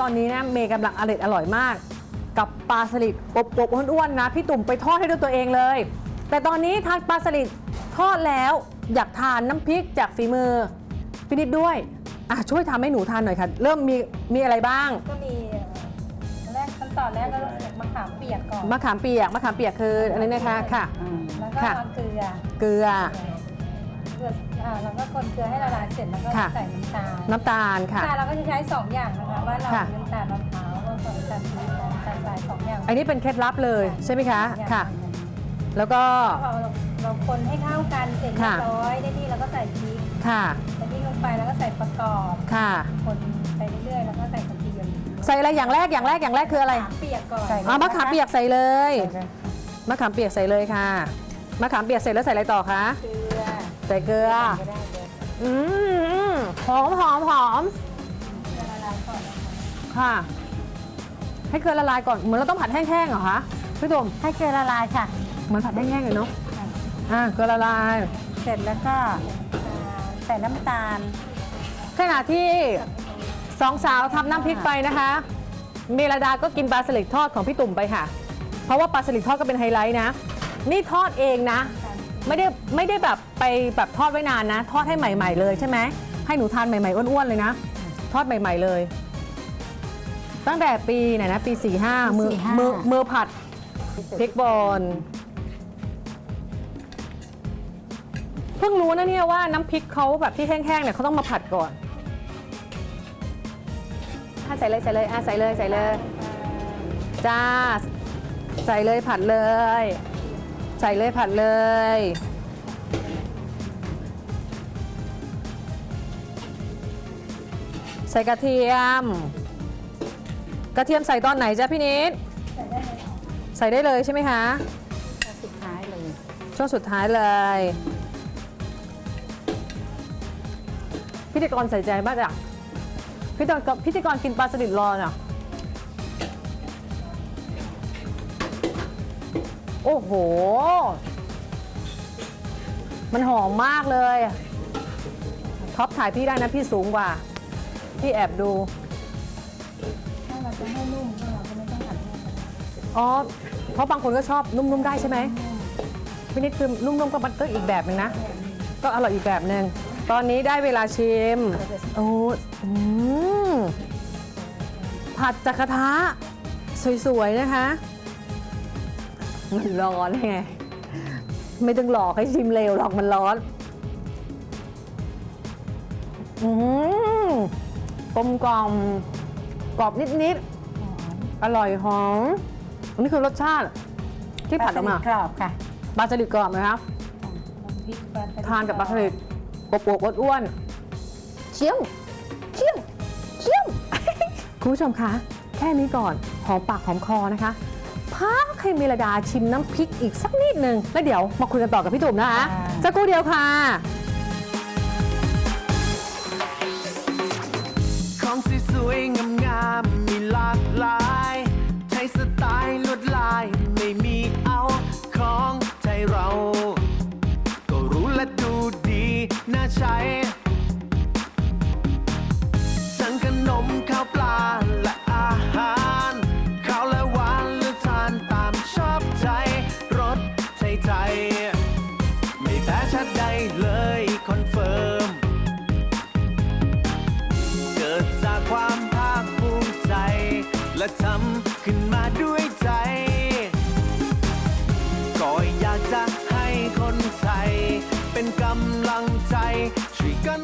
ตอนนี้นะเมย์กำลังอร่อยอร่อยมาก กับปลาสลิดอบๆอ้วนๆนะ พี่ตุ่มไปทอดให้ด้วยตัวเองเลย แต่ตอนนี้ทานปลาสลิดทอดแล้วอยากทานน้ำพริกจากฝีมือพี่นิดด้วยอะช่วยทำให้หนูทานหน่อยค่ะ เริ่มมีมีอะไรบ้าง ก็มีเอ่อแรกขั้นตอนแรกก็ต้องใส่มะขามเปียกก่อนมะขามเปียกมะขามเปียกคืออันนี้นะคะค่ะ แล้วก็ค่ะ เกลือเกลือ เกลืออ่าแล้วก็คนเกลือให้ละลายเสร็จแล้วก็ค่ะ ใส่น้ำตาลน้ำตาลค่ะ น้ำตาลเราก็จะใช้สองอย่างนะคะว่าเราค่ะน้ำตาลมะพร้าวแล้วก็น้ำตาลปี๊บน้ำตาลทรายสองอย่างอันนี้เป็นเคล็ดลับเลยใช่ไหมคะอย่างค่ะ แล้วก็พอเราเราคนให้เข้ากันเสร็จเรียค่ะบร้อยได้ที่เราก็ใส่พริกค่ะใส่พริกลงไปแล้วก็ใส่ประกอบค่ะ คนไปเรื่อยๆแล้วก็ใส่กระเทียมใส่อะไรอย่างแรกอย่างแรกอย่างแรกคืออะไรมะขามเปียกก่อนใส่อะมะขามเปียกใส่เลยมะขามเปียกใส่เลยค่ะมะขามเปียกเสร็จแล้วใส่อะไรต่อคะเกลือ ใส่เกลือก็ได้เลยอืมหอมหอมหอมเกลือละลายก่อนนะคะค่ะ ให้เกลือละลายก่อน เหมือนเราต้องผัดแห้งๆเหรอคะพี่ตุ่มให้เกลือละลายค่ะ เหมือนผัดแห้งๆเลยเนาะอ่าเกลือละลาย เสร็จแล้วก็ใส่น้ำตาล ขณะที่สองสาวทำน้ำพริกไปนะคะ เมลดาก็กินปลาสลิดทอดของพี่ตุ่มไปค่ะ เพราะว่าปลาสลิดทอดก็เป็นไฮไลท์นะ นี่ทอดเองนะ ไม่ได้ไม่ได้แบบไปแบบทอดไว้นานนะ ทอดให้ใหม่ ๆ เลยใช่ไหมให้หนูทานใหม่ๆอ้วนๆเลยนะ ทอดใหม่ ๆเลย ตั้งแต่ปีไหนนะปี45มือ45 มือมือผัดพริกบอลเพิ่งรู้นะเนี่ยว่าน้ำพริกเขาแบบที่แห้งๆเนี่ยเขาต้องมาผัดก่อนอะใส่เลยใส่เลยอะใส่เลยใส่เลยจ้าใส่เลยผัดเลย ใส่เลยผัดเลย ใส่กระเทียม กระเทียมใส่ตอนไหนจ๊ะพี่นิด ใส่ได้เลยใช่ไหมคะ สุดท้ายเลย ช่วงสุดท้ายเลย พิธีกรใส่ใจมากจ้ะพิธีกรพิธีกรกินปลาสลิดรอน่ะ โอ้โห มันหอมมากเลยท็อปถ่ายพี่ได้นะพี่สูงกว่า พี่แอบดู ถ้าเราจะให้นุ่มก็เราก็ไม่ต้องผัดแห้งอ๋อ เพราะบางคนก็ชอบนุ่มๆได้ใช่ไหมพี่นิดคือนุ่มๆก็มันก็อีกแบบหนึ่งนะ ก็อร่อยอีกแบบหนึ่ง ตอนนี้ได้เวลาชิม โอ้อืมผัดจากกระทะ สวย ๆ นะคะ มันร้อนไง ไม่ต้องหลอกให้ชิมเร็วหรอกมันร้อน อืมกลมกล่อมกรอบนิดๆ อร่อยหอมอันนี้คือรสชาติที่ผัดออกมา กรอบค่ะปลาสลิดกรอบนะครับ พริกปลาสลิดทานกับปลาสลิดอบอวบอ้วนๆเชี่ยวเชี่ยวเชี่ยว คุณผู้ชมคะ แค่นี้ก่อน หอมปากหอมคอนะคะ พักให้เมลดาชิมน้ำพริกอีกสักนิดนึงแล้วเดี๋ยวมาคุยกันต่อกับพี่ตุ่มนะคะสักครู่เดียวค่ะของสวยๆงามๆมีหลากหลายใช้สไตล์ลวดลายไม่มีเอาของไทยเรา ก็รู้และดูดีน่าใช้ และทำขึ้นมาด้วยใจ ก็อยากจะให้คนไทย เป็นกำลังใจช่วยกัน